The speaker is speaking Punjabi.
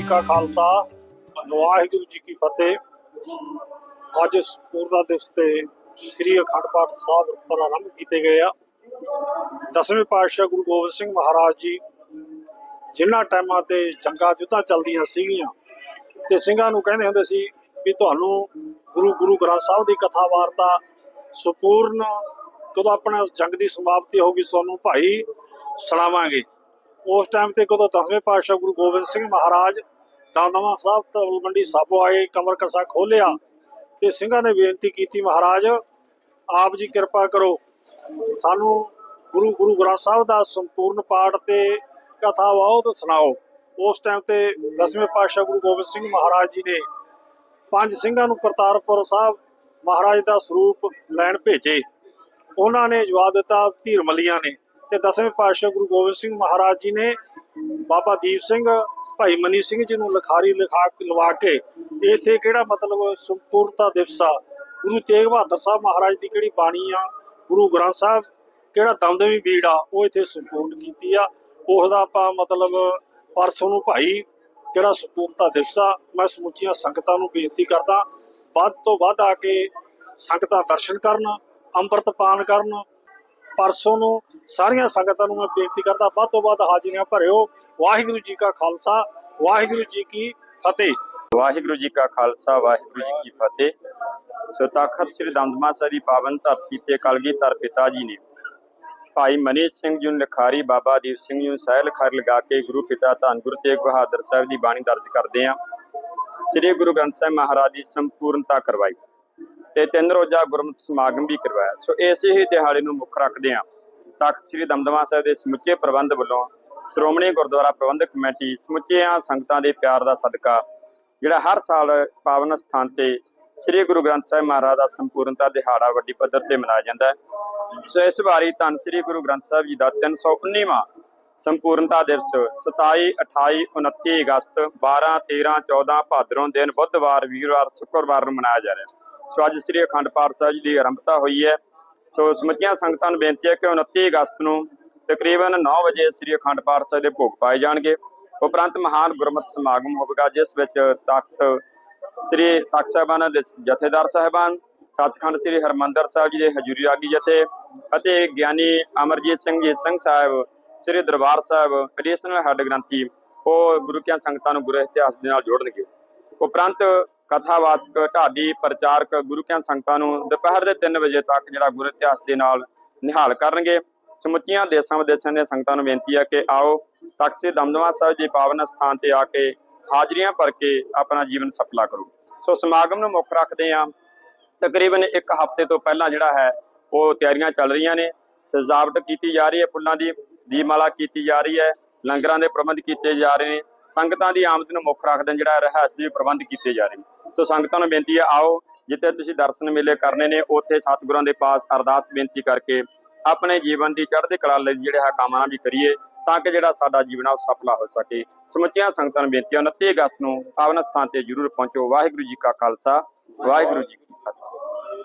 ਜੀ ਕਾ ਖਾਲਸਾ, ਵਾਹਿਗੁਰੂ ਜੀ ਕੀ ਫਤਿਹ। ਅੱਜ ਇਸ ਦਿਵਸ ਤੇ ਸ੍ਰੀ ਅਖੰਡ ਪਾਠ ਸਾਹਿਬ ਪ੍ਰਾਰੰਭ ਕੀਤੇ ਗਏ ਆ। ਦਸਵੇਂ ਪਾਤਸ਼ਾਹ ਗੁਰੂ ਗੋਬਿੰਦ ਸਿੰਘ ਮਹਾਰਾਜ ਜੀ, ਜਿਨ੍ਹਾਂ ਟਾਈਮਾਂ ਤੇ ਜੰਗਾਂ ਯੁੱਧਾਂ ਚੱਲਦੀਆਂ ਸੀਗੀਆਂ, ਤੇ ਸਿੰਘਾਂ ਨੂੰ ਕਹਿੰਦੇ ਹੁੰਦੇ ਸੀ ਵੀ ਤੁਹਾਨੂੰ ਗੁਰੂ ਗੁਰੂ ਗ੍ਰੰਥ ਸਾਹਿਬ ਦੀ ਕਥਾ ਵਾਰਤਾ ਸੁਪੂਰਨ, ਕਦੋਂ ਆਪਣਾ ਜੰਗ ਦੀ ਸਮਾਪਤੀ ਹੋਗੀ ਤੁਹਾਨੂੰ ਭਾਈ ਸੁਣਾਵਾਂਗੇ। ਉਸ ਟਾਈਮ ਤੇ ਕਦੋਂ ਦਸਵੇਂ ਪਾਤਸ਼ਾਹ ਗੁਰੂ ਗੋਬਿੰਦ ਸਿੰਘ ਮਹਾਰਾਜ ਦਮਦਮਾ ਸਾਹਿਬ ਤਲਵੰਡੀ ਸਾਬੋ ਆਏ, ਕਮਰ ਕਸਾ ਖੋਲਿਆ ਤੇ ਸਿੰਘਾਂ ਨੇ ਬੇਨਤੀ ਕੀਤੀ, ਮਹਾਰਾਜ, ਆਪ ਜੀ ਕਿਰਪਾ ਕਰੋ। ਸਾਨੂੰ ਗੁਰੂ ਗੁਰੂ ਗ੍ਰੰਥ ਸਾਹਿਬ ਦਾ ਸੰਪੂਰਨ ਪਾਠ ਤੇ ਕਥਾ ਵਾਓ ਤੇ ਸੁਣਾਓ। ਉਸ ਟਾਈਮ ਤੇ ਦਸਵੇਂ ਪਾਤਸ਼ਾਹ ਗੁਰੂ ਗੋਬਿੰਦ ਸਿੰਘ ਮਹਾਰਾਜ ਜੀ ਨੇ ਪੰਜ ਸਿੰਘਾਂ ਨੂੰ ਕਰਤਾਰਪੁਰ ਸਾਹਿਬ ਮਹਾਰਾਜ ਦਾ ਸਰੂਪ ਲੈਣ ਭੇਜੇ। ਉਹਨਾਂ ਨੇ ਜਵਾਬ ਦਿੱਤਾ ਧੀਰ ਮਲੀਆਂ ਨੇ। ਤੇ ਦਸਵੇਂ ਪਾਤਸ਼ਾਹ ਗੁਰੂ ਗੋਬਿੰਦ ਸਿੰਘ ਮਹਾਰਾਜ ਜੀ ਨੇ ਬਾਬਾ ਦੀਪ ਸਿੰਘ, ਭਾਈ ਮਨੀ ਸਿੰਘ ਜੀ ਨੂੰ ਲਿਖਾਰੀ ਲਿਖਾ ਲਵਾ ਕੇ ਇੱਥੇ ਕਿਹੜਾ ਮਤਲਬ ਸੰਪੂਰਨਤਾ ਦਿਵਸ ਗੁਰੂ ਤੇਗ ਬਹਾਦਰ ਸਾਹਿਬ ਮਹਾਰਾਜ ਦੀ ਕਿਹੜੀ ਬਾਣੀ ਆ? ਗੁਰੂ ਗ੍ਰੰਥ ਸਾਹਿਬ ਕਿਹੜਾ ਦਮਦਮੀ ਬੀੜ ਆ? ਉਹ ਇੱਥੇ ਸੰਪੂਰਨ ਕੀਤੀ ਆ। ਉਸ ਦਾ ਆਪਾਂ ਮਤਲਬ ਪਰਸੋਂ ਨੂੰ ਭਾਈ ਕਿਹੜਾ ਸਪੂਰਤਾ ਦਿਵਸ ਆ? ਮੈਂ ਸਮੁੱਚੀਆਂ ਸੰਗਤਾਂ ਨੂੰ ਬੇਨਤੀ ਕਰਦਾ, ਵੱਧ ਤੋਂ ਵੱਧ ਆ ਕੇ ਸੰਗਤਾਂ ਦਰਸ਼ਨ ਕਰਨ, ਅੰਮ੍ਰਿਤ ਪਾਨ ਕਰਨ ਪਰਸੋਂ ਨੂੰ ਸਾਰੀਆਂ ਸੰਗਤਾਂ ਨੂੰ ਮੈਂ ਬੇਨਤੀ ਕਰਦਾ, ਵੱਧ ਤੋਂ ਵੱਧ ਹਾਜ਼ਰੀਆਂ ਭਰਿਓ। ਵਾਹਿਗੁਰੂ ਜੀ ਕਾ ਖਾਲਸਾ, ਵਾਹਿਗੁਰੂ ਜੀ ਕੀ ਫਤਿਹ। ਵਾਹਿਗੁਰੂ ਜੀ ਕਾ ਖਾਲਸਾ, ਵਾਹਿਗੁਰੂ ਜੀ ਕੀ ਫਤਿਹ। ਸੋ ਤਖਤ ਸ੍ਰੀ ਦਮਦਮਾ ਸਾਹਿਬ ਦੀ ਪਾਵਨ ਧਰਤੀ ਤੇ ਕਲਗੀਧਰ ਪਿਤਾ ਜੀ ਨੇ ਭਾਈ ਮਨੀਸ਼ ਸਿੰਘ ਜੀ ਨੂੰ ਲਿਖਾਰੀ, ਬਾਬਾ ਦੀਪ ਸਿੰਘ ਜੀ ਨੂੰ ਸਹਿ ਖਰ ਲਗਾ ਕੇ ਗੁਰੂ ਪਿਤਾ ਧੰਨ ਗੁਰੂ ਤੇਗ ਬਹਾਦਰ ਸਾਹਿਬ ਦੀ ਬਾਣੀ ਦਰਜ ਕਰਦੇ ਆ। ਸ੍ਰੀ ਗੁਰੂ ਗ੍ਰੰਥ ਸਾਹਿਬ ਮਹਾਰਾਜ ਦੀ ਸੰਪੂਰਨਤਾ ਕਰਵਾਈ। ਤੇ ਤਿੰਨ ਰੋਜ਼ਾ ਗੁਰਮਤਿ ਸਮਾਗਮ ਵੀ ਕਰਵਾਇਆ। ਸੋ ਇਸੇ ਹੀ ਦਿਹਾੜੇ ਨੂੰ ਮੁੱਖ ਰੱਖਦੇ ਆ ਤਖਤ ਸ੍ਰੀ ਦਮਦਮਾ ਸਾਹਿਬ ਦੇ ਸਮੁੱਚੇ ਪ੍ਰਬੰਧ ਵੱਲੋਂ ਸ਼੍ਰੋਮਣੀ ਗੁਰਦੁਆਰਾ ਪ੍ਰਬੰਧਕ ਕਮੇਟੀ ਸਮੁੱਚਿਆਂ ਸੰਗਤਾਂ ਦੇ ਪਿਆਰ ਦਾ ਸਦਕਾ, ਜਿਹੜਾ ਹਰ ਸਾਲ ਪਾਵਨ ਸਥਾਨ ਤੇ ਸ੍ਰੀ ਗੁਰੂ ਗ੍ਰੰਥ ਸਾਹਿਬ ਮਹਾਰਾਜ ਦਾ ਸੰਪੂਰਨਤਾ ਦਿਹਾੜਾ ਵੱਡੀ ਪੱਧਰ ਤੇ ਮਨਾਇਆ ਜਾਂਦਾ ਹੈ। ਸੋ ਇਸ ਵਾਰੀ ਧੰਨ ਸ੍ਰੀ ਗੁਰੂ ਗ੍ਰੰਥ ਸਾਹਿਬ ਜੀ ਦਾ 319ਵਾਂ ਸੰਪੂਰਨਤਾ ਦਿਵਸ 27 28 29 ਅਗਸਤ 12 13 14 ਭਾਦਰੋਂ ਦਿਨ ਬੁੱਧਵਾਰ, ਵੀਰਵਾਰ, ਸ਼ੁੱਕਰਵਾਰ ਨੂੰ ਮਨਾਇਆ ਜਾ ਰਿਹਾ ਹੈ। ਸੋ ਅੱਜ ਸ੍ਰੀ ਅਖੰਡ ਪਾਠ ਸਾਹਿਬ ਜੀ ਦੀ ਆਰੰਭਤਾ ਹੋਈ ਹੈ। ਸੋ ਸਮੁੱਚੀਆਂ ਸੰਗਤਾਂ ਨੂੰ ਬੇਨਤੀ ਹੈ ਕਿ 29 ਅਗਸਤ ਨੂੰ ਤਕਰੀਬਨ 9 ਵਜੇ ਸ੍ਰੀ ਅਖੰਡ ਪਾਠ ਸਾਹਿਬ ਦੇ ਭੋਗ ਪਾਏ ਜਾਣਗੇ। ਉਪਰੰਤ ਮਹਾਨ ਗੁਰਮਤਿ ਸਮਾਗਮ ਹੋਵੇਗਾ, ਜਿਸ ਵਿੱਚ ਤਖਤ ਸ੍ਰੀ ਤਖਤ ਸਾਹਿਬਾਨਾਂ ਦੇ ਜਥੇਦਾਰ ਸਾਹਿਬਾਨ, ਸੱਚਖੰਡ ਸ੍ਰੀ ਹਰਮੰਦਰ ਸਾਹਿਬ ਜੀ ਦੇ ਹਜੂਰੀ ਰਾਗੀ ਜਥੇ ਅਤੇ ਗਿਆਨੀ ਅਮਰਜੀਤ ਸਿੰਘ ਜੀ ਸਿੰਘ ਸਾਹਿਬ, ਸ੍ਰੀ ਦਰਬਾਰ ਸਾਹਿਬ ਐਡੀਸ਼ਨਲ ਹੈੱਡ ਗ੍ਰੰਥੀ ਉਹ ਗੁਰੂ ਕੀਆਂ ਸੰਗਤਾਂ ਨੂੰ ਗੁਰੂ ਇਤਿਹਾਸ ਦੇ ਨਾਲ ਜੋੜਨਗੇ। ਉਪਰੰਤ ਕਥਾਵਾਚਕ ਢਾਡੀ ਪ੍ਰਚਾਰਕ, ਗੁਰੂ ਕੀਆਂ ਸੰਗਤਾਂ ਨੂੰ ਦੁਪਹਿਰ ਦੇ 3 ਵਜੇ ਤੱਕ ਜਿਹੜਾ ਗੁਰੂ ਇਤਿਹਾਸ ਦੇ ਨਾਲ ਨਿਹਾਲ ਕਰਨਗੇ। ਸਮੁੱਚੀਆਂ ਦੇਸ਼ਾਂ ਵਿਦੇਸ਼ਾਂ ਦੀਆਂ ਸੰਗਤਾਂ ਨੂੰ ਬੇਨਤੀ ਹੈ ਕਿ ਆਓ ਤਖਤ ਦਮਦਮਾ ਸਾਹਿਬ ਜੀ ਪਾਵਨ ਸਥਾਨ ਤੇ ਆ ਕੇ ਹਾਜ਼ਰੀਆਂ ਭਰ ਕੇ ਆਪਣਾ ਜੀਵਨ ਸਫਲਾ ਕਰੋ। ਸੋ ਸਮਾਗਮ ਨੂੰ ਮੁੱਖ ਰੱਖਦੇ ਆ ਤਕਰੀਬਨ ਇੱਕ ਹਫ਼ਤੇ ਤੋਂ ਪਹਿਲਾਂ ਜਿਹੜਾ ਹੈ, ਉਹ ਤਿਆਰੀਆਂ ਚੱਲ ਰਹੀਆਂ ਨੇ। ਸਜਾਵਟ ਕੀਤੀ ਜਾ ਰਹੀ ਹੈ, ਫੁੱਲਾਂ ਦੀ ਦੀਪਮਾਲਾ ਕੀਤੀ ਜਾ ਰਹੀ ਹੈ, ਲੰਗਰਾਂ ਦੇ ਪ੍ਰਬੰਧ ਕੀਤੇ ਜਾ ਰਹੇ ਨੇ। ਸੰਗਤਾਂ ਦੀ ਆਮਦ ਨੂੰ ਮੁੱਖ ਰੱਖਦੇ ਜਿਹੜਾ ਰਹਿਸ ਦੇ ਪ੍ਰਬੰਧ ਕੀਤੇ ਜਾ ਰਹੇ ਸੋ ਸੰਗਤਾਂ ਨੂੰ ਬੇਨਤੀ ਹੈ, ਆਓ, ਜਿੱਥੇ ਤੁਸੀਂ ਦਰਸ਼ਨ ਮੇਲੇ ਕਰਨੇ ਨੇ, ਉੱਥੇ ਸਤਿਗੁਰਾਂ ਦੇ ਪਾਸ ਅਰਦਾਸ ਬੇਨਤੀ ਕਰਕੇ ਆਪਣੇ ਜੀਵਨ ਦੀ ਚੜ੍ਹਦੇ ਕਲਾ ਲਈ ਜਿਹੜੇ ਹੈ ਕਾਮਨਾ ਵੀ ਕਰੀਏ, ਤਾਂ ਕਿ ਜਿਹੜਾ ਸਾਡਾ ਜੀਵਨ ਆ ਉਹ ਸਫਲਾ ਹੋ ਸਕੇ। ਸਮੁੱਚੀਆਂ ਸੰਗਤਾਂ ਨੂੰ ਬੇਨਤੀ ਹੈ 29 ਅਗਸਤ ਨੂੰ ਪਾਵਨ ਸਥਾਨ ਤੇ ਜ਼ਰੂਰ ਪਹੁੰਚੋ। ਵਾਹਿਗੁਰੂ ਜੀ ਕਾ ਖਾਲਸਾ, ਵਾਹਿਗੁਰੂ ਜੀ ਕੀ ਫਤਿਹ।